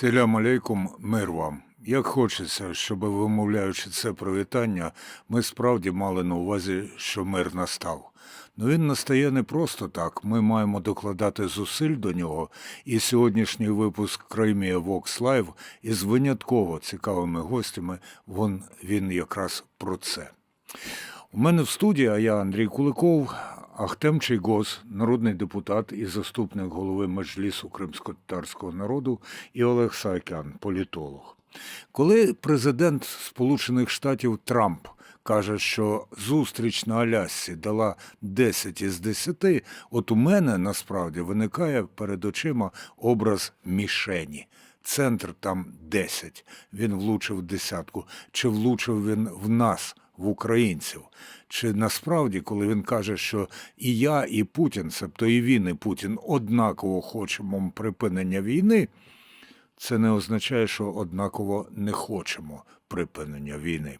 Селям алейкум, мир вам. Як хочеться, щоб вимовляючи це привітання, ми справді мали на увазі, що мир настав. Ну він настає не просто так. Ми маємо докладати зусиль до нього. І сьогоднішній випуск Краймія Vox Live із винятково цікавими гостями, вон він якраз про це. У мене в студії, а я Андрій Куликов, Ахтем Чайгоз, народний депутат і заступник голови Меджлісу кримсько-татарського народу, і Олег Сайкян, політолог. Коли президент Сполучених Штатів Трамп каже, що зустріч на Алясці дала 10 із 10, от у мене насправді виникає перед очима образ мішені. Центр там 10. Він влучив десятку. Чи влучив він в нас, в українців? Чи насправді, коли він каже, що і я, і Путін, себто і він, і Путін однаково хочемо припинення війни, це не означає, що однаково не хочемо припинення війни.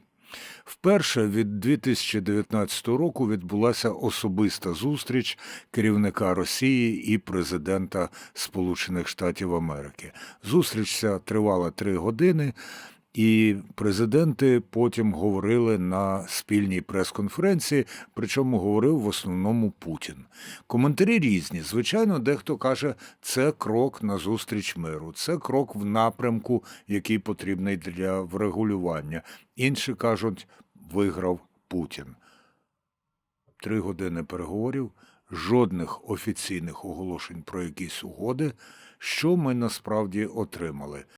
Вперше від 2019 року відбулася особиста зустріч керівника Росії і президента Сполучених Штатів Америки. Зустріч ця тривала три години. І президенти потім говорили на спільній прес-конференції, причому говорив в основному Путін. Коментарі різні. Звичайно, дехто каже, це крок на зустріч миру, це крок в напрямку, який потрібний для врегулювання. Інші кажуть, виграв Путін. Три години переговорів, жодних офіційних оголошень про якісь угоди. Що ми насправді отримали?